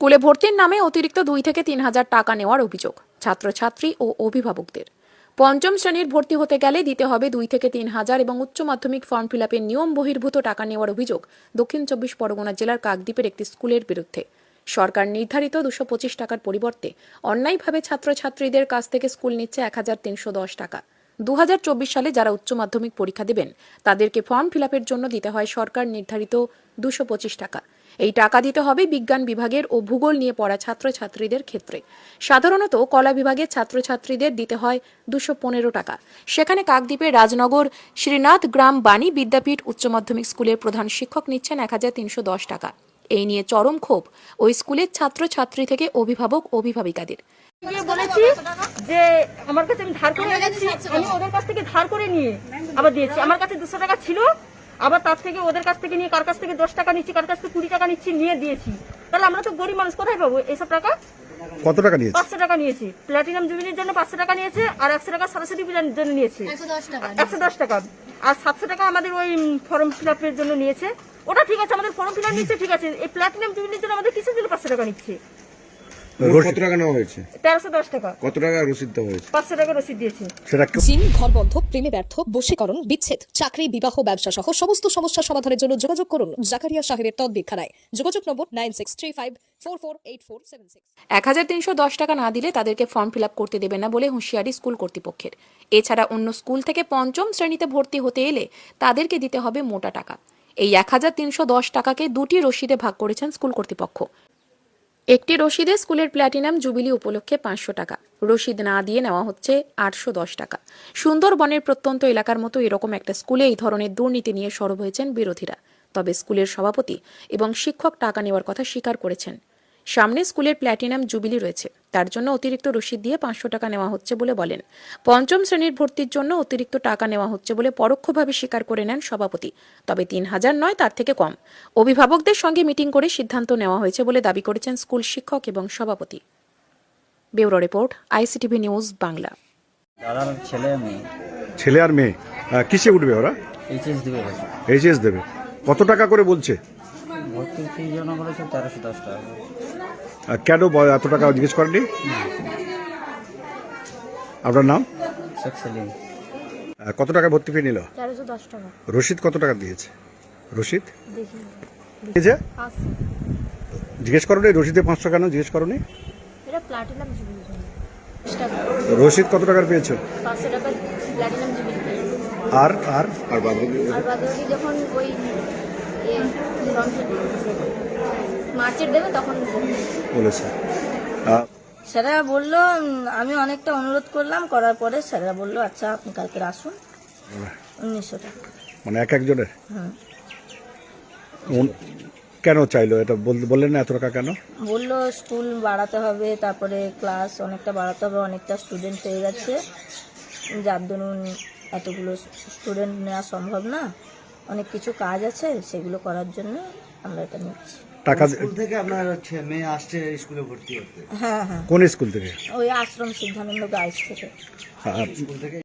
স্কুলে ভর্তির নামে অতিরিক্ত দুই থেকে তিন হাজার টাকা নেওয়ার অভিযোগ ছাত্রছাত্রী ও অভিভাবকদের। পঞ্চম শ্রেণির ভর্তি হতে গেলে দিতে হবে দুই থেকে তিন হাজার এবং উচ্চ মাধ্যমিক ফর্ম ফিল আপের নিয়ম বহির্ভূত টাকা নেওয়ার অভিযোগ দক্ষিণ চব্বিশ পরগনা জেলার কাকদ্বীপের একটি স্কুলের বিরুদ্ধে। সরকার নির্ধারিত দুশো পঁচিশ টাকার পরিবর্তে অন্যায়ভাবে ছাত্রছাত্রীদের কাছ থেকে স্কুল নিচ্ছে এক হাজার তিনশো দশ টাকা। দুহাজার চব্বিশ সালে যারা উচ্চ মাধ্যমিক পরীক্ষা দেবেন, তাদেরকে ফর্ম ফিল জন্য দিতে হয় সরকার নির্ধারিত দুশো পঁচিশ টাকা। এই টাকা দিতে হবে বিজ্ঞান বিভাগের ও ভূগোল নিয়ে পড়া ছাত্রছাত্রীদের ক্ষেত্রে। সাধারণত কলা বিভাগের ছাত্রছাত্রীদের দিতে হয় দুশো পনেরো টাকা। সেখানে কাকদ্বীপের রাজনগর শ্রীনাথ গ্রাম বাণী বিদ্যাপীঠ উচ্চ মাধ্যমিক স্কুলের প্রধান শিক্ষক নিচ্ছেন এক হাজার তিনশো দশ টাকা। এই নিয়ে চরম ক্ষোভ ওই স্কুলের ছাত্রছাত্রী থেকে অভিভাবক, অভিভাবিকাদের। বলেছি যে আমার কাছে আমি ধার করে এনেছি, আমি ওদের কাছ থেকে ধার করে নিয়ে আবার দিয়েছি। আমার কাছে দুশো টাকা ছিল আবার তার থেকে ওদের কাছ থেকে নিয়ে কার কাছ থেকে দশ টাকা নিচ্ছি কার কাছ থেকে কুড়ি টাকা নিচ্ছি নিয়ে দিয়েছি। তাহলে আমরা তো গরিব মানুষ কোথায় পাবো? এইসব টাকা? কত টাকা নিয়েছে? পাঁচশো টাকা নিয়েছি। প্ল্যাটিনাম জুবিলির জন্য পাঁচশো টাকা নিয়েছে আর একশো টাকা সরস্বতী পূজার জন্য নিয়েছে। একশো দশ টাকা আর সাতশো টাকা আমাদের ওই ফর্ম ফিল আপের জন্য নিয়েছে। ওটা ঠিক আছে আমাদের ফর্ম ফিল আপ নিচ্ছে ঠিক আছে। এই প্ল্যাটিনাম জুবিলির জন্য আমাদের কিসের জন্য পাঁচশো টাকা নিচ্ছে? কত টাকা নেওয়া হয়েছে? তেরোশো দশ টাকা। কত টাকা রসিদ দেওয়া হয়েছে? পাঁচশো টাকা রসিদ দিয়েছে। সেটা কেউ- জিন ঘরবন্ধ প্রেমে ব্যর্থ বশীকরণ বিচ্ছেদ চাকরি বিবাহ ব্যবসা সহ সমস্ত সমস্যা সমাধানের জন্য যোগাযোগ করুন জাকারিয়া সাহেবের তদ্বিক্ষানায় যোগাযোগ নম্বর nine six three five four four eight four seven six. এক হাজার তিনশো দশ টাকা না দিলে তাদেরকে ফর্ম ফিল আপ করতে দেবে না বলে হুঁশিয়ারি স্কুল কর্তৃপক্ষের। এছাড়া অন্য স্কুল থেকে পঞ্চম শ্রেণীতে ভর্তি হতে এলে তাদেরকে দিতে হবে মোটা টাকা। এই এক হাজার তিনশো দশ টাকাকে দুটি রসিদে ভাগ করেছেন স্কুল কর্তৃপক্ষ। একটি রসিদে স্কুলের প্ল্যাটিনাম জুবিলি উপলক্ষে পাঁচশো টাকা। রসিদ না দিয়ে নেওয়া হচ্ছে আটশো দশ টাকা। সুন্দরবনের প্রত্যন্ত এলাকার মতো এরকম একটা স্কুলে এই ধরনের দুর্নীতি নিয়ে সরব হয়েছেন বিরোধীরা। তবে স্কুলের সভাপতি এবং শিক্ষক টাকা নেওয়ার কথা স্বীকার করেছেন। সামনে স্কুলের প্ল্যাটিনাম জুবিলি রয়েছে। তার জন্য অতিরিক্ত রসিদ দিয়ে পাঁচশো টাকা নেওয়া হচ্ছে বলে বলেন। পঞ্চম শ্রেণির ভর্তির জন্য অতিরিক্ত টাকা নেওয়া হচ্ছে বলে পরোক্ষভাবে স্বীকার করে নেন সভাপতি। তবে তিন হাজার নয় তার থেকে কম। অভিভাবকদের সঙ্গে মিটিং করে সিদ্ধান্ত নেওয়া হয়েছে বলে দাবি করেছেন স্কুল শিক্ষক এবং সভাপতি। Bureau report ICTV news Bangla. দাদার ছেলে মেয়ে। ছেলে আর মেয়ে। কিসে উঠবে ওরা? এইচএস দিবে এইচএস দেবে। কত টাকা করে বলছে? ভর্তি ফি জন্য বলেছে তেরোশো দশ টাকা। করে। আহ, কেন ব- এত টাকা জিজ্ঞেস করেননি? আপনার নাম? শেখ সেলিম। আহ, কত টাকা ভর্তি ফি নিল? তেরোশো দশ টাকা। রসিদ কত টাকা দিয়েছে? রসিদ দেখি। দিয়েছে? পাঁচশো। জিজ্ঞেস করনি? রসিদে পাঁচশো কেন জিজ্ঞেস করনি? এটা প্লাটিনাম জুবিলির জন্য রসিদ কত টাকার পেয়েছ? পাঁচশো টাকা প্লাটিনাম জুবিলি আর আর আর বাদবাকি যখন ওই দেবে তখন বলেছে। স্যারেরা বলল আমি অনেকটা অনুরোধ করলাম করার পরে স্যারেরা বলল আচ্ছা আপনি কালকে আসুন। উনিশশো টাকা। মানে এক একজনের? হুম। কেন চাইলো? এটা বল- বললেন না এত টাকা কেন? বলল স্কুল বাড়াতে হবে তারপরে ক্লাস অনেকটা বাড়াতে হবে অনেকটা স্টুডেন্ট হয়ে গেছে। যার দরুন এতগুলো স্টুডেন্ট নেওয়া সম্ভব না। অনেক কিছু কাজ আছে সেগুলো করার জন্য আমরা এটা নিচ্ছি। টাকা স্কুল থেকে আপনার হচ্ছে মেয়ে আসছে স্কুলে ভর্তি হতে। হ্যাঁ। হ্যাঁ। হ্যাঁ কোন স্কুল থেকে? ওই আশ্রম সিদ্ধানন্দ গার্লস থেকে। আহ, স্কুল থেকে